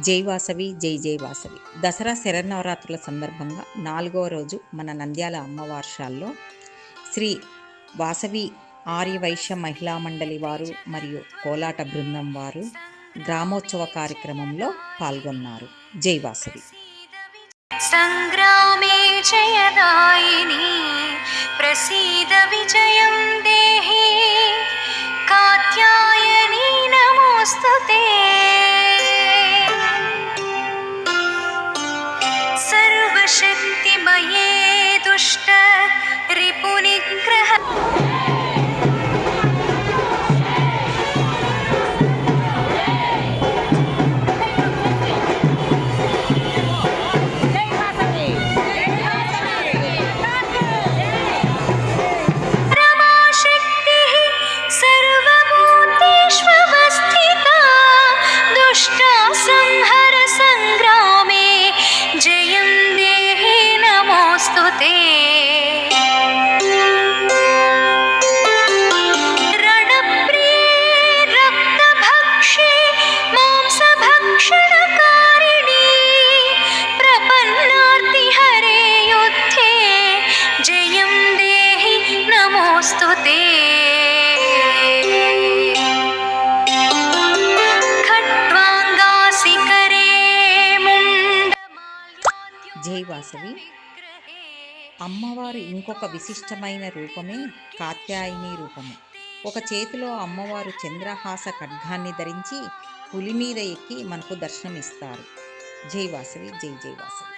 జై వాసవి జై జై వాసవి. దసరా శరన్నవరాత్రుల సందర్భంగా నాలుగవ రోజు మన నంద్యాల అమ్మవార్షాల్లో శ్రీ వాసవి ఆర్యవైశ్య మహిళా మండలి వారు మరియు కోలాట బృందం వారు గ్రామోత్సవ కార్యక్రమంలో పాల్గొన్నారు. జై వాసవి. సంగ్రామే జయదాయిని ప్రసీద విజయం सर्वशक्तिमये दुष्ट रिपुनिग्रह జై వాసవి. అమ్మవారు ఇంకొక విశిష్టమైన రూపమే కాత్యాయని రూపము. ఒక చేతిలో అమ్మవారు చంద్రహాస ఖడ్గాన్ని ధరించి పులి మీద ఎక్కి మనకు దర్శనమిస్తారు. జై వాసవి జై జై వాసవి.